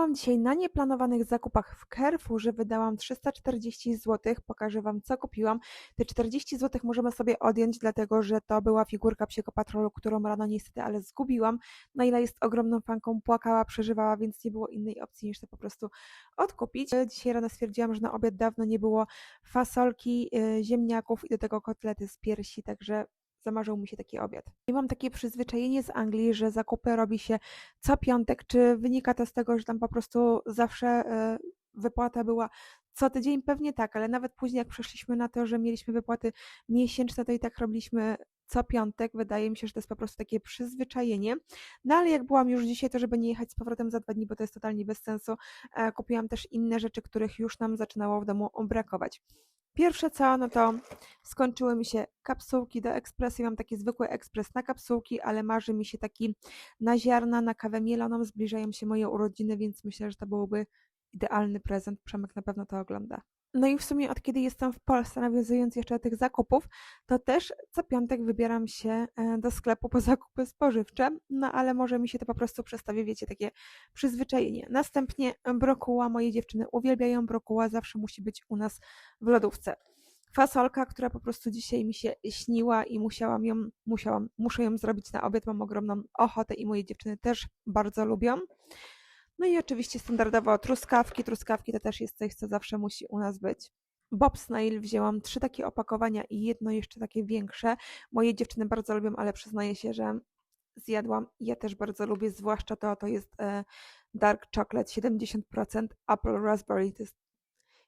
Byłam dzisiaj na nieplanowanych zakupach w Carrefourze, wydałam 340 zł. Pokażę Wam, co kupiłam. Te 40 zł możemy sobie odjąć, dlatego że to była figurka Psiego Patrolu, którą rano niestety, ale zgubiłam. Naila jest ogromną fanką, płakała, przeżywała, więc nie było innej opcji niż to po prostu odkupić. Dzisiaj rano stwierdziłam, że na obiad dawno nie było fasolki, yy, ziemniaków i do tego kotlety z piersi, także zamarzył mi się taki obiad. I mam takie przyzwyczajenie z Anglii, że zakupy robi się co piątek. Czy wynika to z tego, że tam po prostu zawsze e, wypłata była co tydzień? Pewnie tak, ale nawet później jak przeszliśmy na to, że mieliśmy wypłaty miesięczne, to i tak robiliśmy co piątek. Wydaje mi się, że to jest po prostu takie przyzwyczajenie. No ale jak byłam już dzisiaj, to żeby nie jechać z powrotem za dwa dni, bo to jest totalnie bez sensu, e, kupiłam też inne rzeczy, których już nam zaczynało w domu brakować. Pierwsze co, no to skończyły mi się kapsułki do ekspresu. Ja mam taki zwykły ekspres na kapsułki, ale marzy mi się taki na ziarna, na kawę mieloną. Zbliżają się moje urodziny, więc myślę, że to byłby idealny prezent. Przemek na pewno to ogląda. No i w sumie od kiedy jestem w Polsce, nawiązując jeszcze do tych zakupów, to też co piątek wybieram się e, do sklepu po zakupy spożywcze, no ale może mi się to po prostu przestawi, wiecie, takie przyzwyczajenie. Następnie brokuła, moje dziewczyny uwielbiają brokuła, zawsze musi być u nas w lodówce. Fasolka, która po prostu dzisiaj mi się śniła i musiałam ją, musiałam, muszę ją zrobić na obiad, mam ogromną ochotę i moje dziewczyny też bardzo lubią. No i oczywiście standardowo truskawki. Truskawki to też jest coś, co zawsze musi u nas być. Bob Snail wzięłam trzy takie opakowania i jedno jeszcze takie większe. Moje dziewczyny bardzo lubią, ale przyznaję się, że zjadłam. Ja też bardzo lubię, zwłaszcza to, to jest e, dark chocolate 70% apple raspberry. To jest,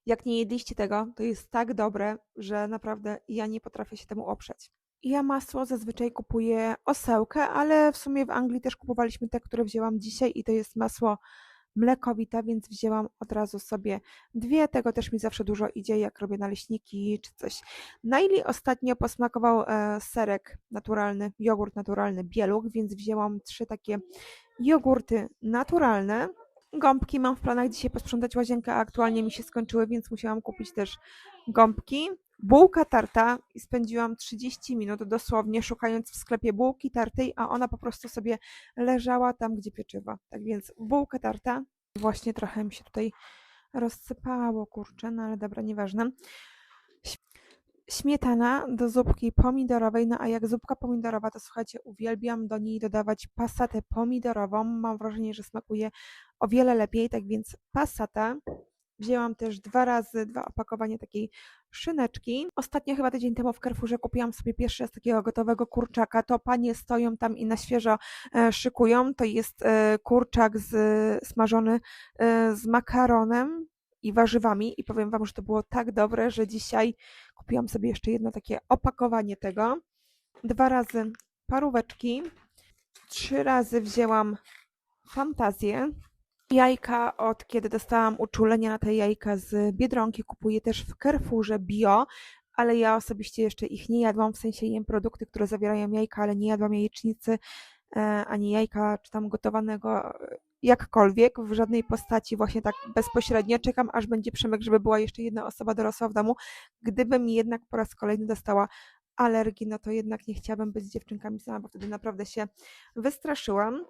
jak nie jedliście tego, to jest tak dobre, że naprawdę ja nie potrafię się temu oprzeć. Ja masło zazwyczaj kupuję osełkę, ale w sumie w Anglii też kupowaliśmy te, które wzięłam dzisiaj i to jest masło mlekowite, więc wzięłam od razu sobie dwie. Tego też mi zawsze dużo idzie, jak robię naleśniki czy coś. Naili ostatnio posmakował e, serek naturalny, jogurt naturalny bieluch, więc wzięłam trzy takie jogurty naturalne. Gąbki mam w planach dzisiaj posprzątać łazienkę, a aktualnie mi się skończyły, więc musiałam kupić też gąbki bułka tarta i spędziłam 30 minut dosłownie szukając w sklepie bułki tartej, a ona po prostu sobie leżała tam, gdzie pieczywa. Tak więc bułka tarta. Właśnie trochę mi się tutaj rozsypało, kurczę, no ale dobra, nieważne. Śmietana do zupki pomidorowej, no a jak zupka pomidorowa, to słuchajcie, uwielbiam do niej dodawać pasatę pomidorową. Mam wrażenie, że smakuje o wiele lepiej, tak więc pasata Wzięłam też dwa razy dwa opakowania takiej szyneczki. Ostatnio chyba tydzień temu w Carrefourze kupiłam sobie pierwszy raz takiego gotowego kurczaka. To panie stoją tam i na świeżo e, szykują. To jest e, kurczak z, smażony e, z makaronem i warzywami i powiem Wam, że to było tak dobre, że dzisiaj kupiłam sobie jeszcze jedno takie opakowanie tego. Dwa razy paróweczki, trzy razy wzięłam fantazję, Jajka, od kiedy dostałam uczulenia na te jajka z Biedronki, kupuję też w Carrefourze bio, ale ja osobiście jeszcze ich nie jadłam, w sensie jem produkty, które zawierają jajka, ale nie jadłam jajecznicy, e, ani jajka, czy tam gotowanego e, jakkolwiek, w żadnej postaci, właśnie tak bezpośrednio. Czekam, aż będzie Przemek, żeby była jeszcze jedna osoba dorosła w domu. Gdybym jednak po raz kolejny dostała alergii, no to jednak nie chciałabym być z dziewczynkami sama, bo wtedy naprawdę się wystraszyłam.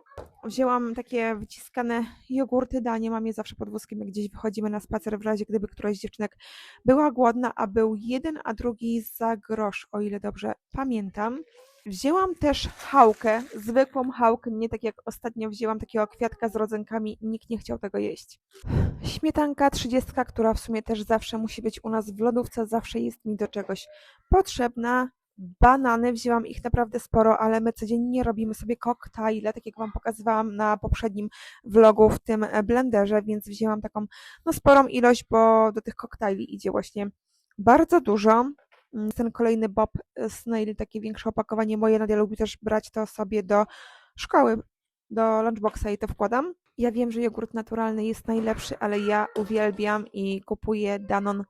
Wzięłam takie wyciskane jogurty, danie, mam je zawsze pod wózkiem, jak gdzieś wychodzimy na spacer, w razie gdyby któraś z dziewczynek była głodna, a był jeden, a drugi za grosz, o ile dobrze pamiętam. Wzięłam też chałkę, zwykłą chałkę, nie tak jak ostatnio wzięłam takiego kwiatka z rodzynkami, nikt nie chciał tego jeść. Śmietanka 30, która w sumie też zawsze musi być u nas w lodówce, zawsze jest mi do czegoś potrzebna. Banany, wzięłam ich naprawdę sporo, ale my codziennie robimy sobie koktajle, tak jak Wam pokazywałam na poprzednim vlogu w tym blenderze, więc wzięłam taką no, sporą ilość, bo do tych koktajli idzie właśnie bardzo dużo. Mm, ten kolejny Bob Snail, takie większe opakowanie moje. Nadia lubi też brać to sobie do szkoły, do lunchboxa i to wkładam. Ja wiem, że jogurt naturalny jest najlepszy, ale ja uwielbiam i kupuję Danon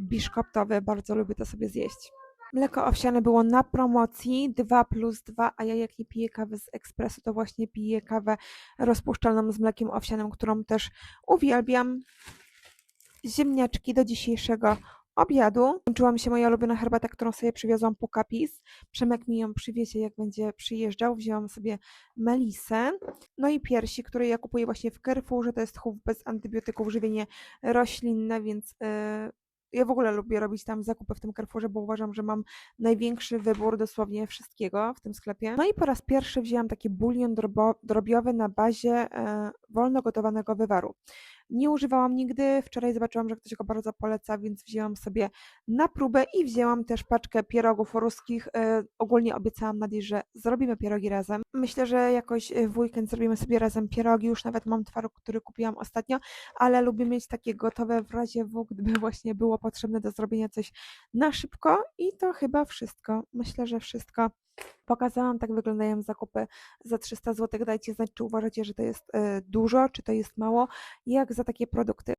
biszkoptowy. Bardzo lubię to sobie zjeść. Mleko owsiane było na promocji 2 plus 2, a ja jak nie piję kawy z ekspresu, to właśnie piję kawę rozpuszczalną z mlekiem owsianym, którą też uwielbiam. Ziemniaczki do dzisiejszego obiadu. Kończyła mi się moja ulubiona herbata, którą sobie przywiozłam po kapis. Przemek mi ją przywiezie, jak będzie przyjeżdżał. Wzięłam sobie melisę. No i piersi, które ja kupuję właśnie w Carrefourze. To jest chów bez antybiotyków, żywienie roślinne, więc yy, ja w ogóle lubię robić tam zakupy w tym Carrefourze, bo uważam, że mam największy wybór dosłownie wszystkiego w tym sklepie. No i po raz pierwszy wzięłam taki bulion drobiowy na bazie e, wolno gotowanego wywaru. Nie używałam nigdy, wczoraj zobaczyłam, że ktoś go bardzo poleca, więc wzięłam sobie na próbę i wzięłam też paczkę pierogów ruskich. E, ogólnie obiecałam Nadii, że zrobimy pierogi razem. Myślę, że jakoś e, w weekend zrobimy sobie razem pierogi, już nawet mam twaróg, który kupiłam ostatnio, ale lubię mieć takie gotowe w razie W, gdyby właśnie było potrzebne do zrobienia coś na szybko i to chyba wszystko. Myślę, że wszystko. Pokazałam, tak wyglądają zakupy za 300 zł. Dajcie znać, czy uważacie, że to jest e, dużo, czy to jest mało, jak za takie produkty.